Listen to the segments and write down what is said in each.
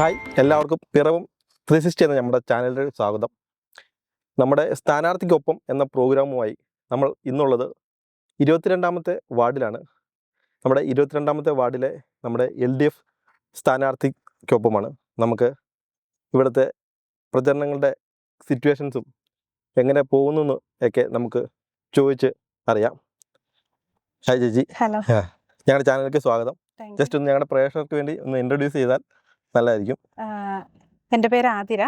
Hi എല്ലാവർക്കും പിറവും three sixty എന്ന നമ്മുടെ ചാനലിൽ സ്വാഗതം. നമ്മുടെ സ്ഥാനാർത്ഥിക്കൊപ്പം എന്ന പ്രോഗ്രാമുമായി നമ്മൾ ഇന്നുള്ളത് ഇരുപത്തിരണ്ടാമത്തെ വാർഡിലാണ്. നമ്മുടെ ഇരുപത്തിരണ്ടാമത്തെ വാർഡിലെ നമ്മുടെ എൽ ഡി എഫ് സ്ഥാനാർത്ഥിക്കൊപ്പമാണ്. നമുക്ക് ഇവിടുത്തെ പ്രചരണങ്ങളുടെ സിറ്റുവേഷൻസും എങ്ങനെ പോകുന്നു ഒക്കെ നമുക്ക് ചോദിച്ച് അറിയാം. ഹായ് ചേച്ചി. ഹലോ ഞങ്ങളുടെ ചാനലിലേക്ക് സ്വാഗതം. ജസ്റ്റ് ഒന്ന് ഞങ്ങളുടെ പ്രേക്ഷകർക്ക് വേണ്ടി ഒന്ന് ഇൻട്രൊഡ്യൂസ് ചെയ്താൽ നല്ലതായിരിക്കും. എന്റെ പേര് ആതിര.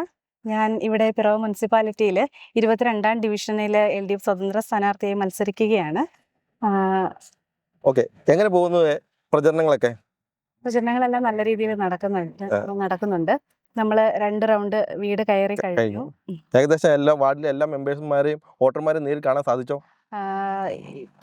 ഞാൻ ഇവിടെ പിറവ് മുനിസിപ്പാലിറ്റിയിൽ ഇരുപത്തിരണ്ടാം ഡിവിഷനിലെ എൽ ഡി എഫ് സ്വതന്ത്ര സ്ഥാനാർത്ഥിയായി മത്സരിക്കുകയാണ്. ഓക്കെ. എങ്ങനെ പോകുന്നു പ്രചരണങ്ങളൊക്കെ? പ്രചരണങ്ങളെല്ലാം നല്ല രീതിയിൽ നടക്കുന്നുണ്ട്. നടക്കുന്നുണ്ട്. നമ്മൾ രണ്ട് റൗണ്ട് വീട് കയറി കഴിഞ്ഞു. ഏകദേശം എല്ലാ വാർഡിലെ എല്ലാ മെമ്പേഴ്സുമാരെയും വോട്ടർമാരെയും നേരിൽ കാണാൻ സാധിച്ചോ?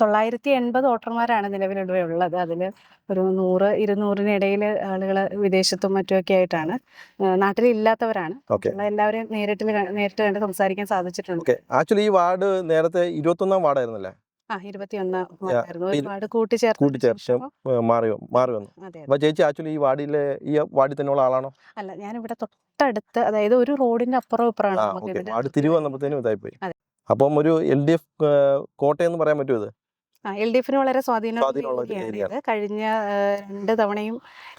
തൊള്ളായിരത്തി എൺപത് വോട്ടർമാരാണ് നിലവിലിവിടെ ഉള്ളത്. അതിൽ ഒരു നൂറ് ഇരുന്നൂറിനിടയിൽ ആളുകൾ വിദേശത്തും മറ്റുമൊക്കെ ആയിട്ടാണ്. നാട്ടിൽ നാട്ടിലില്ലാത്തവരാണ്. എല്ലാവരും എല്ലാവരെയും നേരിട്ട് നേരിട്ട് കണ്ട് സംസാരിക്കാൻ സാധിച്ചിട്ടുണ്ട്. ആക്ച്വലി ഈ വാർഡ് നേരത്തെ ഇരുപത്തൊന്നാം വാർഡായിരുന്നല്ലേ? ആ ഇരുപത്തിയൊന്ന് Yeah, ആയിരുന്നു ഇരു- ഒരുപാട് കൂട്ടിച്ചേർത്ത കൂട്ടിച്ചേർച്ച ശേഷം, മാറി വന്നു- മാറി വന്നു. അതെ അതെ. അപ്പൊ ചേച്ചി ആക്ച്വലി ഈ വാർഡിലെ ഈ വാർഡിൽ തന്നെയുള്ള ആളാണോ? അല്ല ഞാൻ ഇവിടെ തൊട്ടടുത്ത് അതായത് ഒരു റോഡിന്റെ അപ്പുറം ഇപ്പുറമാണ് വാർഡ് തിരിവ് വന്നപ്പോഴത്തേനും ഇതായിപ്പോയി. അതെ. അപ്പം ഒരു എൽ ഡി എഫ് കോട്ടയെന്ന് പറയാൻ പറ്റുമോ ഇത്? എൽ ഡി എഫിന് വളരെ ഏരിയയാണ്. കഴിഞ്ഞ രണ്ട് തവണയും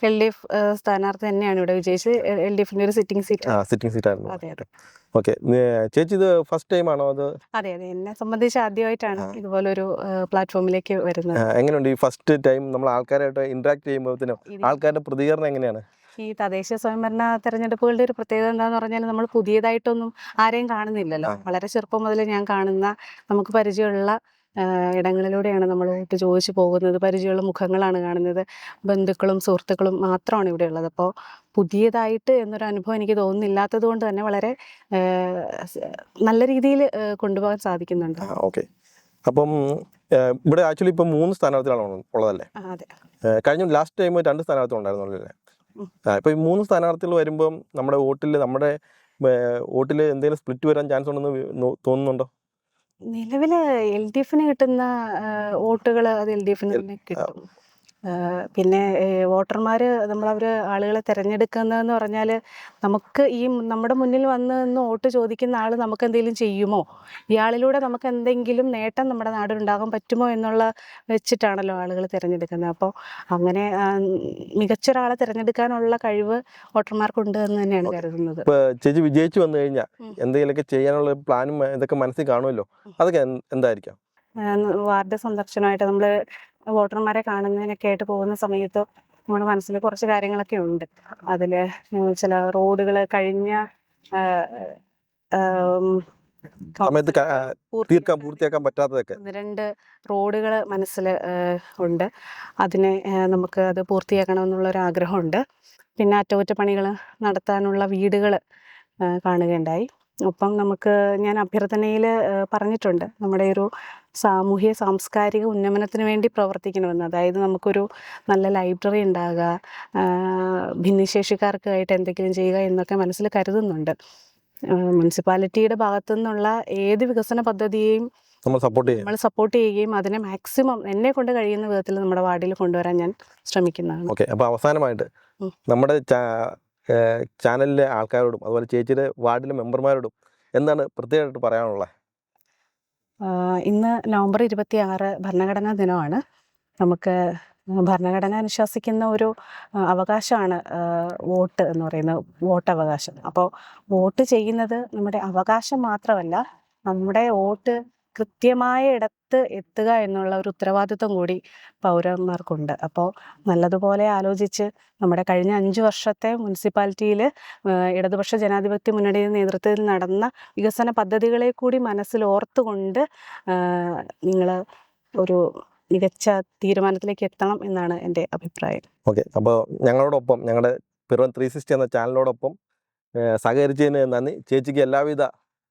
എൽ ഡി എഫ് സ്ഥാനാർത്ഥി തന്നെയാണ് ഇവിടെ വിജയിച്ച് എൽ ഡി എഫിന്റെ ഒരു സിറ്റിംഗ് സീറ്റ് സിറ്റിംഗ് സീറ്റ് ആയിരുന്നു. അതെ അതെ. ഓക്കെ. ചേച്ചി ഇത് ഫസ്റ്റ് ടൈം ആണോ അത്? അതെ അതെ. എന്നെ സംബന്ധിച്ച് ആദ്യമായിട്ടാണ് ഇതുപോലെ ഒരു പ്ലാറ്റ്ഫോമിലേക്ക് വരുന്നത്. എങ്ങനെയുണ്ട് ഈ ഫസ്റ്റ് ടൈം നമ്മൾ ആൾക്കാരായിട്ട് ഇന്ററാക്ട് ചെയ്യുമ്പോഴത്തേനും ആൾക്കാരുടെ പ്രതികരണം എങ്ങനെയാണ്? ഈ തദ്ദേശീയ സ്വയംഭരണ തെരഞ്ഞെടുപ്പുകളുടെ ഒരു പ്രത്യേകത എന്താന്ന് പറഞ്ഞാൽ നമ്മൾ പുതിയതായിട്ടൊന്നും ആരെയും കാണുന്നില്ലല്ലോ. വളരെ ചെറുപ്പം മുതൽ ഞാൻ കാണുന്ന നമുക്ക് പരിചയമുള്ള ഇടങ്ങളിലൂടെയാണ് നമ്മൾ വോട്ട് ചോദിച്ചു പോകുന്നത്. പരിചയമുള്ള മുഖങ്ങളാണ് കാണുന്നത്. ബന്ധുക്കളും സുഹൃത്തുക്കളും മാത്രമാണ് ഇവിടെ ഉള്ളത്. അപ്പോൾ പുതിയതായിട്ട് എന്നൊരു അനുഭവം എനിക്ക് തോന്നുന്നില്ലാത്തത് കൊണ്ട് തന്നെ വളരെ നല്ല രീതിയിൽ കൊണ്ടുപോകാൻ സാധിക്കുന്നുണ്ട്. ഓക്കെ. അപ്പം ഇവിടെ ആക്ച്വലി ഇപ്പം മൂന്ന് സ്ഥാനാർത്ഥികളാണ് ഉള്ളതല്ലേ? കഴിഞ്ഞ ലാസ്റ്റ് ടൈം രണ്ട് സ്ഥാനാർത്ഥികൾ ഉണ്ടായിരുന്നുള്ളൂ അല്ലേ ഉം. ആ ഇപ്പം ഈ മൂന്ന് സ്ഥാനാർത്ഥികൾ വരുമ്പം നമ്മുടെ വോട്ടിൽ നമ്മുടെ വോട്ടിൽ എന്തെങ്കിലും സ്പ്ലിറ്റ് വരാൻ ചാൻസ് ഉണ്ടെന്ന് തോന്നുന്നുണ്ടോ നിലവിൽ എൽ ഡി എഫിന് കിട്ടുന്ന വോട്ടുകൾ അത് എൽ ഡി എഫിന് കിട്ടും പിന്നെ വോട്ടർമാർ നമ്മളവർ ആളുകളെ തിരഞ്ഞെടുക്കുന്നതെന്ന് പറഞ്ഞാൽ നമുക്ക് ഈ നമ്മുടെ മുന്നിൽ വന്ന് നിന്ന് വോട്ട് ചോദിക്കുന്ന ആൾ നമുക്ക് എന്തെങ്കിലും ചെയ്യുമോ? ഇയാളിലൂടെ നമുക്ക് എന്തെങ്കിലും നേട്ടം നമ്മുടെ നാടിനുണ്ടാകാൻ പറ്റുമോ എന്നുള്ള വെച്ചിട്ടാണല്ലോ ആളുകൾ തിരഞ്ഞെടുക്കുന്നത്. അപ്പോൾ അങ്ങനെ മികച്ച മികച്ചൊരാളെ തിരഞ്ഞെടുക്കാനുള്ള കഴിവ് വോട്ടർമാർക്കുണ്ട് എന്ന് തന്നെയാണ് കരുതുന്നത്. ചേച്ചി വിജയിച്ചു വന്നു കഴിഞ്ഞാൽ. എന്തെങ്കിലുമൊക്കെ ചെയ്യാനുള്ള പ്ലാനും ഇതൊക്കെ മനസ്സിൽ കാണുമല്ലോ? അതൊക്കെ എന്തായിരിക്കാം? വാർഡ് സന്ദർശനമായിട്ട് നമ്മൾ വോട്ടർമാരെ കാണുന്നതിനൊക്കെ ആയിട്ട് പോകുന്ന സമയത്ത് നമ്മുടെ മനസ്സിൽ കുറച്ച് കാര്യങ്ങളൊക്കെ ഉണ്ട്. അതിൽ ചില റോഡുകൾ കഴിഞ്ഞ സമയത്ത് തീർക്കാൻ പൂർത്തിയാക്കാൻ പറ്റാത്തതൊക്കെ. രണ്ട് റോഡുകൾ മനസ്സിൽ ഉണ്ട്. അതിനെ നമുക്ക് അത് പൂർത്തിയാക്കണമെന്നുള്ളൊരു ആഗ്രഹമുണ്ട് പിന്നെ അറ്റകുറ്റപ്പണികൾ നടത്താനുള്ള വീടുകൾ കാണുകയുണ്ടായി. ഒപ്പം നമുക്ക് ഞാൻ അഭ്യർത്ഥനയിൽ പറഞ്ഞിട്ടുണ്ട് നമ്മുടെ ഒരു സാമൂഹ്യ സാംസ്കാരിക ഉന്നമനത്തിന് വേണ്ടി പ്രവർത്തിക്കണമെന്ന്. അതായത് നമുക്കൊരു നല്ല ലൈബ്രറി ഉണ്ടാകുക ഭിന്നശേഷിക്കാർക്കായിട്ട് എന്തെങ്കിലും ചെയ്യുക എന്നൊക്കെ മനസ്സിൽ കരുതുന്നുണ്ട്. മുനിസിപ്പാലിറ്റിയുടെ ഭാഗത്തു നിന്നുള്ള ഏത് വികസന പദ്ധതിയെയും നമ്മൾ സപ്പോർട്ട് ചെയ്യും നമ്മൾ സപ്പോർട്ട് ചെയ്യുകയും അതിനെ മാക്സിമം എന്നെ കൊണ്ട് കഴിയുന്ന വിധത്തിൽ നമ്മുടെ വാർഡിൽ കൊണ്ടുവരാൻ ഞാൻ ശ്രമിക്കുന്നതാണ്. ഓക്കെ അപ്പോൾ അവസാനമായിട്ട് നമ്മുടെ ചാനലിലെ ആൾക്കാരോടും അതുപോലെ ചേച്ചിയുടെ വാർഡിലെ മെമ്പർമാരോടും എന്താണ് പ്രത്യേകമായിട്ട് പറയാനുള്ളത്? ഇന്ന് നവംബർ ഇരുപത്തി ആറ് ഭരണഘടനാ ദിനമാണ്. നമുക്ക് ഭരണഘടന അനുശാസിക്കുന്ന ഒരു അവകാശമാണ് വോട്ട് എന്ന് പറയുന്നത് വോട്ട് അവകാശം അപ്പോൾ വോട്ട് ചെയ്യുന്നത് നമ്മുടെ അവകാശം മാത്രമല്ല നമ്മുടെ വോട്ട് കൃത്യമായ ഇടത്ത് എത്തുക എന്നുള്ള ഒരു ഉത്തരവാദിത്വം കൂടി പൗരന്മാർക്കുണ്ട്. അപ്പോൾ നല്ലതുപോലെ ആലോചിച്ച് നമ്മുടെ കഴിഞ്ഞ അഞ്ച് വർഷത്തെ മുനിസിപ്പാലിറ്റിയിൽ ഇടതുപക്ഷ ജനാധിപത്യ മുന്നണിയുടെ നേതൃത്വത്തിൽ നടന്ന വികസന പദ്ധതികളെ കൂടി മനസ്സിൽ ഓർത്തുകൊണ്ട് നിങ്ങൾ ഒരു മികച്ച തീരുമാനത്തിലേക്ക് എത്തണം എന്നാണ് എന്റെ അഭിപ്രായം. ഓക്കെ. അപ്പോൾ ഞങ്ങളോടൊപ്പം ഞങ്ങളുടെ പിറവൻ ത്രീ സിക്സ്റ്റി എന്ന ചാനലിനോടൊപ്പം സഹകരിച്ചതിന് നന്ദി. ചേച്ചിക്ക് എല്ലാവിധ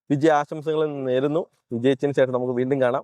വിജയ ആശംസകൾ നേരുന്നു. വിജയിച്ചതിന് ശേഷം നമുക്ക് വീണ്ടും കാണാം.